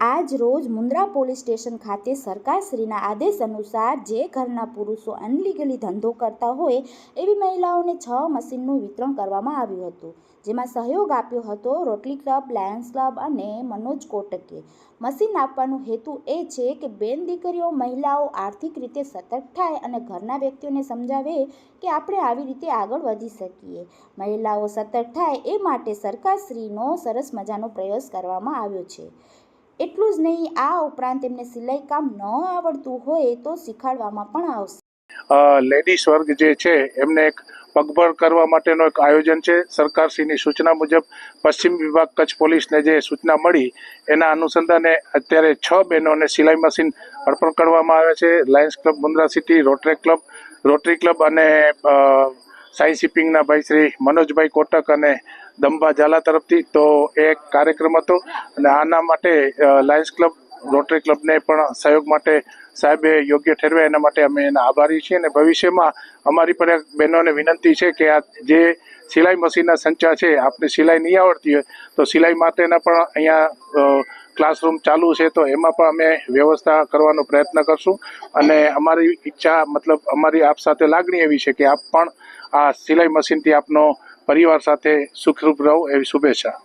આજ રોજ Mundra police station ખાતે સરકારશ્રીના આદેશ અનુસાર જે ઘરના પુરુષો અનલીગલી ધંધો કરતા હોય એવી મહિલાઓને છ મશીનનું વિતરણ કરવામાં આવ્યું હતું, જેમાં સહયોગ આપ્યો હતો રોટલી ક્લબ, લાયન્સ ક્લબ અને મનોજ કોટકે. મશીન આપવાનો હેતુ એ છે કે બેન દીકરીઓ મહિલાઓ આર્થિક રીતે સતર્ક થાય અને ઘરના વ્યક્તિઓને સમજાવે કે આપણે આવી રીતે આગળ વધી શકીએ. મહિલાઓ સતર્ક થાય એ માટે સરકારશ્રીનો સરસ મજાનો પ્રયાસ કરવામાં આવ્યો છે. એટલું જ નહીં, આ ઉપરાંત એમને સિલાઈ કામ ન આવડતું હોય તો શીખવાડવામાં પણ આવશે. લેડીઝ વર્ગ જે છે, એમને એક પગભર કરવા માટેનો એક આયોજન છે. સરકારશ્રીની સૂચના મુજબ પશ્ચિમ વિભાગ કચ્છ પોલીસને જે સૂચના મળી, એના અનુસંધાને અત્યારે છ બહેનોને સિલાઈ મશીન અર્પણ કરવામાં આવે છે. Lions Club Mundra city, Rotary Club Rotary Club અને સાઈ શિપિંગના ભાઈ શ્રી મનોજભાઈ કોટક અને દંબા ઝાલા તરફથી તો એક કાર્યક્રમ હતો. અને આના માટે લાયન્સ ક્લબ, રોટરી ક્લબને પણ સહયોગ માટે સાહેબે યોગ્ય ઠેરવ્યા. એના માટે અમે એના આભારી છીએ. અને ભવિષ્યમાં અમારી પણ બહેનોને વિનંતી છે કે આ જે સિલાઈ મશીનના સંચા છે, આપને સિલાઈ નહીં આવડતી હોય, તો સિલાઈ માટેના પણ અહીંયા ક્લાસરૂમ ચાલુ છે, તો એમાં પણ અમે વ્યવસ્થા કરવાનો પ્રયત્ન કરશું. અને અમારી ઈચ્છા, મતલબ અમારી આપ સાથે લાગણી એવી છે કે આપ પણ આ સિલાઈ મશીનથી આપનો પરિવાર સાથે સુખરૂપ રહો એવી શુભેચ્છા.